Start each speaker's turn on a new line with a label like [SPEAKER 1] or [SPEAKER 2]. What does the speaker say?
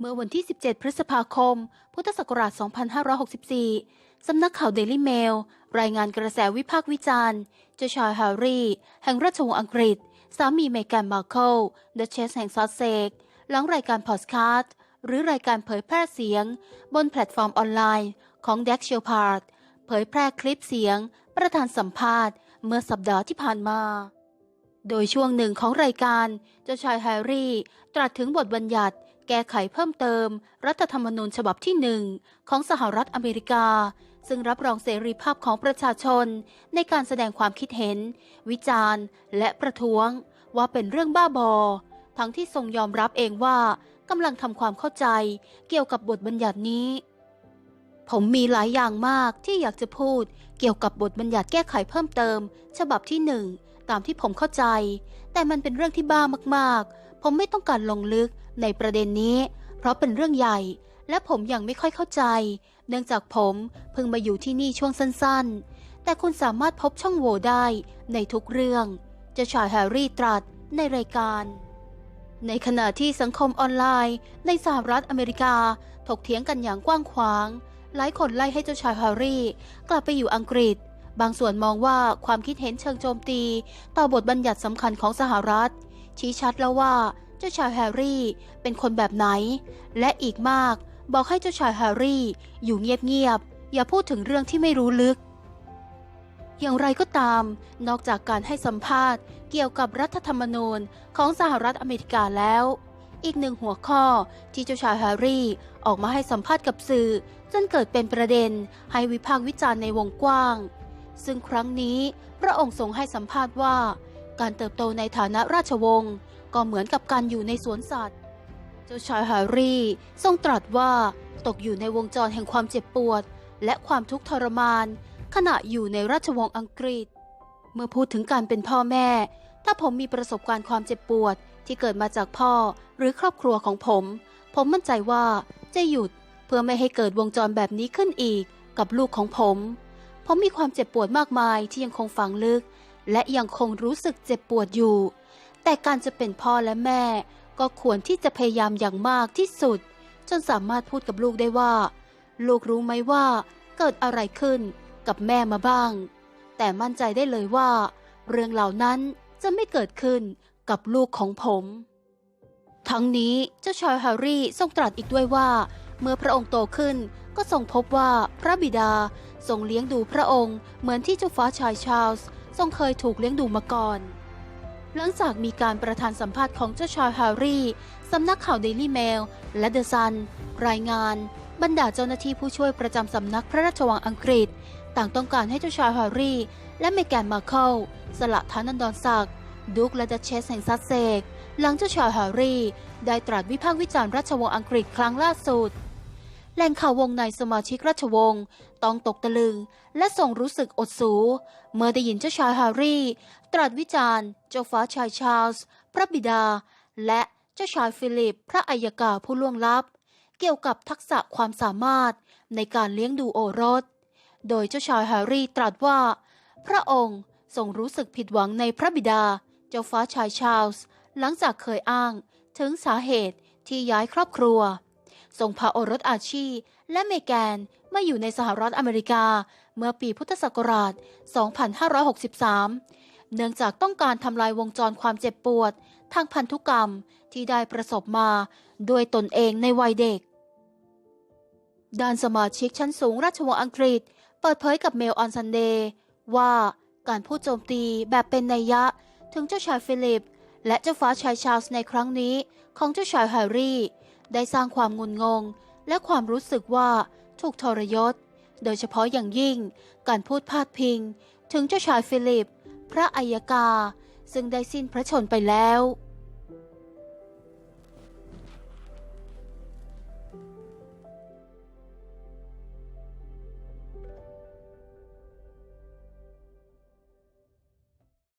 [SPEAKER 1] เมื่อวันที่ 17 พฤษภาคม พุทธศักราช 2564 สำนักข่าวเดลี่เมล รายงานกระแสวิพากษ์วิจารณ์ เจ้าชายแฮร์รี่ แห่งราชวงศ์อังกฤษ สามีเมแกนมาร์เคิลเดอะเชสแห่งซอสเซก หลังรายการพอดคาสต์หรือรายการเผยแพร่เสียง บนแพลตฟอร์มออนไลน์ของแดกเชลพาร์ดเผยแพร่คลิปเสียง ประธานสัมภาษณ์ เมื่อสัปดาห์ที่ผ่านมา โดยช่วงหนึ่งของรายการ เจ้าชายแฮร์รี่ ตรัสถึงบทบัญญัติ แก้ไขเพิ่มเติม รัฐธรรมนูญฉบับที่หนึ่งของสหรัฐอเมริกา ซึ่งรับรองเสรีภาพของประชาชน ในการแสดงความคิดเห็น วิจารณ์ และประท้วง ว่าเป็นเรื่องบ้าบอ ทั้งที่ทรงยอมรับเองว่ากำลังทำความเข้าใจเกี่ยวกับบทบัญญัตินี้ ผมมีหลายอย่างมากที่อยากจะพูดเกี่ยวกับบทบัญญัติแก้ไขเพิ่มเติม ฉบับที่หนึ่งตามที่ผมเข้าใจ แต่มันเป็นเรื่องที่บ้ามากๆ ผมไม่ต้องการลงลึก ในประเด็นนี้ เพราะเป็นเรื่องใหญ่ และผมยังไม่ค่อยเข้าใจ เนื่องจากผมเพิ่งมาอยู่ที่นี่ช่วงสั้นๆ แต่คุณสามารถพบช่องโหว่ได้ในทุกเรื่องเจ้าชายแฮร์รี่ตรัสในรายการ ในขณะที่สังคมออนไลน์ ในสหรัฐอเมริกาถกเถียงกันอย่างกว้างขวาง หลายคนไล่ให้เจ้าชายแฮร์รี่ กลับไปอยู่อังกฤษบางส่วนมองว่าความคิดเห็นเชิงโจมตี ต่อบทบัญญัติสำคัญของสหรัฐ ชี้ชัดแล้วว่า เจ้าชายแฮร์รี่เป็นคนแบบไหน และอีกมากบอกให้เจ้าชายแฮร์รี่อยู่เงียบๆอย่าพูดถึงเรื่องที่ไม่รู้ลึก อย่างไรก็ตาม นอกจากการให้สัมภาษณ์เกี่ยวกับรัฐธรรมนูญของสหรัฐอเมริกาแล้ว อีกหนึ่งหัวข้อที่เจ้าชายแฮร์รี่ออกมาให้สัมภาษณ์กับสื่อ จนเกิดเป็นประเด็นให้วิพากษ์วิจารณ์ในวงกว้าง ซึ่งครั้งนี้พระองค์ทรงให้สัมภาษณ์ว่า การเติบโตในฐานะราชวงศ์ ก็เหมือนกับการอยู่ในสวนสัตว์ เจ้าชายแฮร์รี่ทรงตรัสว่าตกอยู่ในวงจรแห่งความเจ็บปวด และความทุกข์ทรมาน ขณะอยู่ในราชวงศ์อังกฤษ เมื่อพูดถึงการเป็นพ่อแม่ ถ้าผมมีประสบการณ์ความเจ็บปวดที่เกิดมาจากพ่อหรือครอบครัวของผม ผมมั่นใจว่าจะหยุดเพื่อไม่ให้เกิดวงจรแบบนี้ขึ้นอีกกับลูกของผม ผมมีความเจ็บปวดมากมายที่ยังคงฝังลึก และยังคงรู้สึกเจ็บปวดอยู่ แต่การจะเป็นพ่อและแม่ ก็ควรที่จะพยายามอย่างมากที่สุด จนสามารถพูดกับลูกได้ว่า ลูกรู้ไหมว่า เกิดอะไรขึ้นกับแม่มาบ้าง แต่มั่นใจได้เลยว่า เรื่องเหล่านั้นจะไม่เกิดขึ้นกับลูกของผม ทั้งนี้เจ้าชายแฮร์รี่ทรงตรัสอีกด้วยว่า เมื่อพระองค์โตขึ้นก็ทรงพบว่าพระบิดาทรงเลี้ยงดูพระองค์เหมือนที่เจ้าฟ้าชายชาร์ลส์ทรงเคยถูกเลี้ยงดูมาก่อน หลังจากมีการประธานสัมภาษณ์ของเจ้าชายแฮร์รี่ สำนักข่าวเดลี่เมล และเดอะซัน รายงาน บรรดาเจ้าหน้าที่ผู้ช่วยประจำสำนักพระราชวังอังกฤษ ต่างต้องการให้เจ้าชายแฮร์รี่ และเมแกนมาร์เคิลสละฐานันดรศักดิ์ดุกและดัชเชสแห่งซัสเซก หลังเจ้าชายแฮร์รี่ ได้ตรัสวิพากษ์วิจารณ์ราชวงศ์อังกฤษครั้งล่าสุด แหล่งข่าววงในสมาชิกราชวงศ์ต้องตกตะลึง และทรงรู้สึกอดสู เมื่อได้ยินเจ้าชายแฮร์รี่ ตรัสวิจารณ์ เจ้าฟ้าชายชาร์ลส์พระบิดา และเจ้าชายฟิลิป พระอัยกาผู้ล่วงลับ เกี่ยวกับทักษะความสามารถในการเลี้ยงดูโอรส โดยเจ้าชายแฮร์รี่ตรัสว่า พระองค์ทรงรู้สึกผิดหวังในพระบิดา เจ้าฟ้าชายชาร์ลส์หลังจากเคยอ้าง ถึงสาเหตุที่ย้ายครอบครัว ทรงพาโอรสอาชีและเมแกนมาอยู่ในสหรัฐอเมริกาเมื่อปีพุทธศักราช 2563 เนื่องจากต้องการทำลายวงจรความเจ็บปวด ทางพันธุกรรมที่ได้ประสบมาด้วยตนเองในวัยเด็ก ด้านสมาชิกชั้นสูงราชวงศ์อังกฤษ เปิดเผยกับเมลออนซันเดย์ว่าการพูดโจมตีแบบเป็นนัยยะถึงเจ้าชายฟิลิป และเจ้าฟ้าชายชาร์ลส์ในครั้งนี้ของเจ้าชายแฮร์รี่ ได้สร้างความงุนงง และความรู้สึกว่าถูกทรยศ โดยเฉพาะอย่างยิ่งการพูดพาดพิง ถึงเจ้าชายฟิลิป พระอัยกา ซึ่งได้สิ้นพระชนไปแล้ว